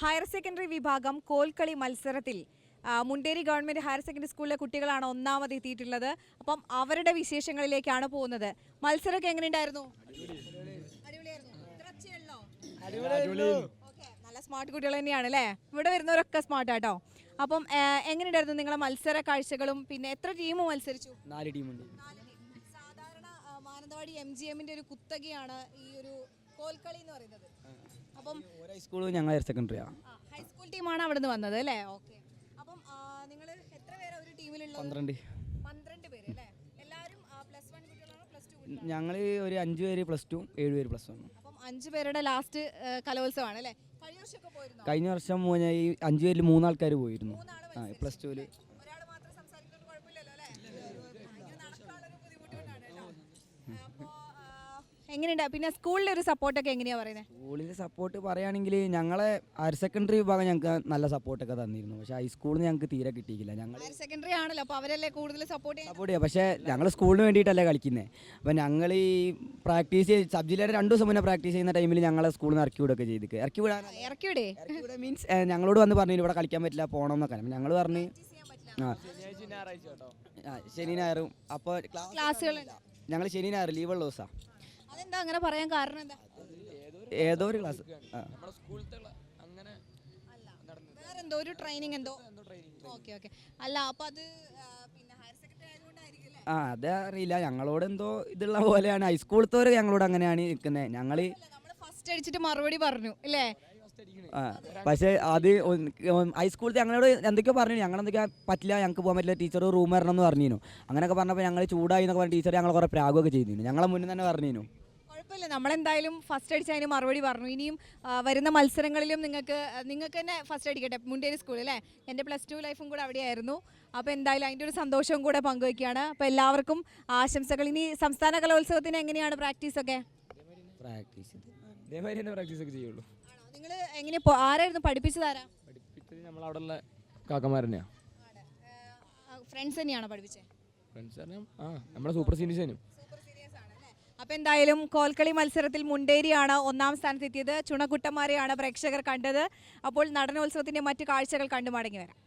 Higher secondary വിഭാഗം കോൽക്കളി മത്സരത്തിൽ Munderi government higher secondary സ്കൂളിലെ കുട്ടികളാണ് ഒന്നാമത് എത്തിയിട്ടുള്ളത്. അപ്പം അവരുടെ വിശേഷങ്ങളിലേക്കാണ് പോകുന്നത്. മത്സരമൊക്കെ എങ്ങനെയുണ്ടായിരുന്നു? നല്ല സ്മാർട്ട് കുട്ടികൾ തന്നെയാണ് അല്ലേ? ഇവിടെ വരുന്നവരൊക്കെ സ്മാർട്ട് ആട്ടോ. അപ്പം എങ്ങനെയുണ്ടായിരുന്നു നിങ്ങളെ മത്സര കാഴ്ചകളും? പിന്നെ എത്ര ടീം മത്സരിച്ചു? നാല് ടീമുണ്ട്. നാല് ടീം. സാധാരണ മാനന്തവാടി എം ജി എമ്മിന്റെ ഒരു കുത്തകയാണ് ഈ ഒരു കോൽക്കളി എന്ന് പറയുന്നത്. അപ്പം സ്കൂളും ഞങ്ങൾ ഹയർ സെക്കൻഡറിയാണ് ഹൈസ്കൂൾ ടീമാണ് അവിടെ നിന്ന് വന്നത് അല്ലേ? ഓക്കെ അപ്പം നിങ്ങൾ എത്ര പേരാ ഒരു ടീമിലുള്ളത് പന്ത്രണ്ട്. പന്ത്രണ്ട് പേര് അല്ലേ? എല്ലാവരും പ്ലസ് വൺ കുട്ടികളാണോ പ്ലസ് ടു ഞങ്ങൾ ഒരു അഞ്ച് പേര് പ്ലസ് ടു ഏഴ് പേര് പ്ലസ് വൺ അപ്പം അഞ്ച് പേരുടെ ലാസ്റ്റ് കലോത്സവമാണ് അല്ലേ? കഴിഞ്ഞ വർഷം കഴിഞ്ഞ വർഷം ഈ അഞ്ച് പേരിൽ മൂന്നാൾക്കാർ പോയിരുന്നു. ആ പ്ലസ് ടുവിൽ എങ്ങനെയുണ്ട്? പിന്നെ സ്കൂളിലെ ഒരു സപ്പോർട്ടൊക്കെ എങ്ങനെയാ പറയുന്നത് സ്കൂളിലെ സപ്പോർട്ട് പറയുകയാണെങ്കിൽ ഞങ്ങളെ ഹയർ സെക്കൻഡറി വിഭാഗം ഞങ്ങൾക്ക് നല്ല സപ്പോർട്ടൊക്കെ തന്നിരുന്നു. പക്ഷേ ഹൈസ്കൂളിൽ നിന്ന് ഞങ്ങൾക്ക് തീരെ കിട്ടിയില്ല ഞങ്ങൾ ഹയർ സെക്കൻഡറി ആണല്ലോ അപ്പോൾ അവരല്ലേ കൂടുതൽ സപ്പോർട്ട് സപ്പോർട്ട് ചെയ്യാം പക്ഷേ ഞങ്ങൾ സ്കൂളിന് വേണ്ടിയിട്ടല്ലേ കളിക്കുന്നത് അപ്പോൾ ഞങ്ങൾ ഈ പ്രാക്ടീസ് സബ് ജില്ലയുടെ രണ്ട് ദിവസം മുന്നേ പ്രാക്ടീസ് ചെയ്യുന്ന ടൈമിൽ ഞങ്ങളെ സ്കൂളിൽ നിന്ന് ഇറക്കി വിടുകയൊക്കെ ചെയ്തിട്ട് ഇറക്കി വിടാൻ ഇറക്കി വിടേ. മീൻസ് ഞങ്ങളോട് വന്ന് പറഞ്ഞു ഇവിടെ കളിക്കാൻ പറ്റില്ല പോകണം എന്നൊക്കെ ഞങ്ങൾ പറഞ്ഞ് ആ, ശനി ഞായറും. അപ്പോൾ ക്ലാസ്സുകൾ ഞങ്ങൾ ശനി ഞായർ ലീവുള്ള ദിവസമാണ് അതെന്താ അങ്ങനെ പറയാൻ കാരണം എന്താ? ഏതോ ഒരു ക്ലാസ്. ആ. വേറെന്തോ ഒരു ട്രെയിനിങ് എന്തോ? ഓക്കെ ഓക്കെ അല്ല അപ്പൊ അത് പിന്നെ ഹയർ സെക്കൻഡറി ആയതുകൊണ്ടായിരിക്കും അല്ലേ? ആ അത് അറിയില്ല. ഞങ്ങളോട് എന്തോ ഇതുള്ള പോലെയാണ്. ഹൈസ്കൂളത്തോർ ഞങ്ങളോട് അങ്ങനെയാണ് നിൽക്കുന്നത്. ഞങ്ങൾ നമ്മൾ ഫസ്റ്റ് അടിച്ചിട്ട് മറുപടി പറഞ്ഞു അല്ലേ ആ. പക്ഷേ അത് ഹൈസ്കൂളിൽ ഞങ്ങളോട് എന്തൊക്കെയോ പറഞ്ഞു ഞങ്ങൾ എന്തൊക്കെയാ പറ്റില്ല ഞങ്ങൾക്ക് പോകാൻ പറ്റില്ല ടീച്ചർ റൂം വരണം എന്ന് പറഞ്ഞിരുന്നു. അങ്ങനെയൊക്കെ പറഞ്ഞപ്പോൾ ഞങ്ങൾ ചൂടായി എന്നൊക്കെ പറഞ്ഞ ടീച്ചർ ഞങ്ങൾ കുറേ പ്രാഗമൊക്കെ ചെയ്തിരുന്നു. ഞങ്ങളെ മുന്നേ തന്നെ പറഞ്ഞിരുന്നു. കുഴപ്പമില്ല. നമ്മളെന്തായാലും ഫസ്റ്റ് അടിച്ച് അതിന് മറുപടി പറഞ്ഞു. ഇനിയും ആ, വരുന്ന മത്സരങ്ങളിലും നിങ്ങൾക്ക് നിങ്ങൾക്ക് തന്നെ ഫസ്റ്റ് അടിക്കട്ടെ. മുണ്ടേരി സ്കൂൾ അല്ലേ? എന്റെ പ്ലസ് ടു ലൈഫും കൂടെ അവിടെയായിരുന്നു. അപ്പോൾ എന്തായാലും അതിന്റെ ഒരു സന്തോഷവും കൂടെ പങ്കുവയ്ക്കുകയാണ് അപ്പോൾ എല്ലാവർക്കും ആശംസകൾ. ഇനി സംസ്ഥാന കലോത്സവത്തിന് എങ്ങനെയാണ് പ്രാക്ടീസ് ഇതേമാതിരി തന്നെ പ്രാക്ടീസ് ഒക്കെ ചെയ്യുള്ളൂ. നിങ്ങൾ എങ്ങനെ പോ- ആരായിരുന്നു? പഠിപ്പിച്ചതാരാ? പഠിപ്പിച്ചത് നമ്മളവിടെ ഉള്ള കാക്കമാർ തന്നെയാണ് ഫ്രണ്ട്സ് തന്നെയാണോ പഠിപ്പിച്ചത് ഫ്രണ്ട്സ് പറഞ്ഞാൽ ആ നമ്മുടെ സൂപ്പർ സീനിയേഴ്സ് തന്നെയും. അപ്പൊ എന്തായാലും കോൽക്കളി മത്സരത്തിൽ മുണ്ടേരിയാണ് ഒന്നാം സ്ഥാനത്തെത്തിയത്. ചുണക്കുട്ടന്മാരെയാണ് പ്രേക്ഷകർ കണ്ടത്. അപ്പോൾ നടനോത്സവത്തിന്റെ മറ്റു കാഴ്ചകൾ കണ്ടു മടങ്ങി വരാം.